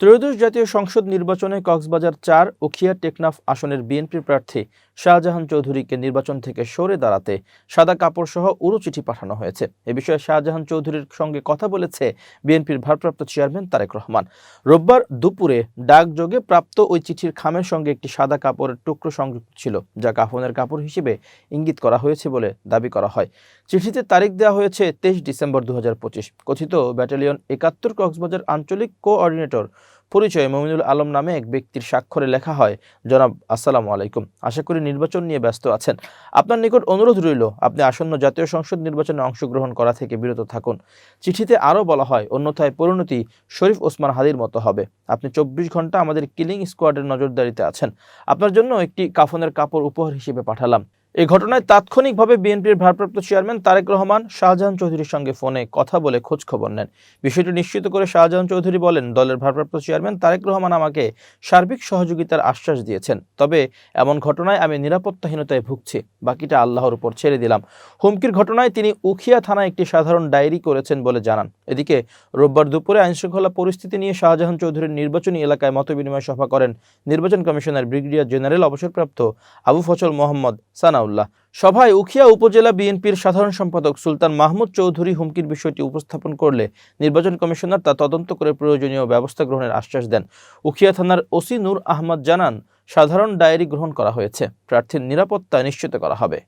ত্রয়োদশ জাতীয় সংসদ নির্বাচনে কক্সবাজার চার, উখিয়া টেকনাফ আসনের বিএনপি প্রার্থী শাহজাহান চৌধুরীকে নির্বাচন থেকে সরে দাঁড়াতে সাদা কাপড় সহ উড়ো চিঠি পাঠানো হয়েছে। এ বিষয়ে শাহজাহান চৌধুরীর সঙ্গে কথা বলেছে বিএনপির ভারপ্রাপ্ত চেয়ারম্যান তারেক রহমান। রোববার দুপুরে ডাকযোগে প্রাপ্ত ওই চিঠির খামের সঙ্গে একটি সাদা কাপড়ের টুকরো সংযুক্ত ছিল, যা কাফনের কাপড় হিসেবে ইঙ্গিত করা হয়েছে বলে দাবি করা হয়। চিঠিতে তারিখ দেওয়া হয়েছে তেইশ ডিসেম্বর দু হাজার পঁচিশ। কথিত ব্যাটালিয়ন একাত্তর কক্সবাজার আঞ্চলিক কোঅর্ডিনেটর পরিচয় মমিনুল আলম নামে এক ব্যক্তির স্বাক্ষরে লেখা হয়, জনাব, আসসালামু আলাইকুম। আশা করি নির্বাচন নিয়ে ব্যস্ত আছেন। আপনার নিকট অনুরোধ রইল, আপনি আসন্ন জাতীয় সংসদ নির্বাচনে অংশগ্রহণ করা থেকে বিরত থাকুন। চিঠিতে আরও বলা হয়, অন্যথায় পরিণতি শরীফ ওসমান হাদির মতো হবে। আপনি চব্বিশ ঘণ্টা আমাদের কিলিং স্কোয়াডের নজরদারিতে আছেন। আপনার জন্য একটি কাফনের কাপড় উপহার হিসেবে পাঠালাম। এই ঘটনায় তাৎক্ষণিকভাবে বিএনপির ভারপ্রাপ্ত চেয়ারম্যান তারেক রহমান শাহজাহান চৌধুরীর সঙ্গে ফোনে কথা বলে খোঁজ খবর নেন। বিষয়টি নিশ্চিত করে শাহজাহান চৌধুরী বলেন, দলের ভারপ্রাপ্ত চেয়ারম্যান তারেক রহমান আমাকে সার্বিক সহযোগিতার আশ্বাস দিয়েছেন। তবে এমন ঘটনায় আমি নিরাপত্তাহীনতায় ভুগছি। বাকিটা আল্লাহর উপর ছেড়ে দিলাম। হুমকির ঘটনায় তিনি উখিয়া থানায় একটি সাধারণ ডায়েরি করেছেন বলে জানান। এদিকে রোববার দুপুরে আইনশৃঙ্খলা পরিস্থিতি নিয়ে শাহজাহান চৌধুরীর নির্বাচনী এলাকায় মতবিনিময় সভা করেন নির্বাচন কমিশনার ব্রিগেডিয়ার জেনারেল অবসরপ্রাপ্ত আবু ফজল মোহাম্মদ সানাউল্লাহ সভায় উখিয়া উপজেলা বিএনপির সাধারণ সম্পাদক সুলতান মাহমুদ চৌধুরী হুমকির বিষয়টি উপস্থাপন করলে নির্বাচন কমিশনার তা তদন্ত করে প্রয়োজনীয় ব্যবস্থা গ্রহণের আশ্বাস দেন। উখিয়া থানার ওসি নূর আহমদ জানান, সাধারণ ডায়েরি গ্রহণ করা হয়েছে। প্রার্থীর নিরাপত্তা নিশ্চিত করা হবে।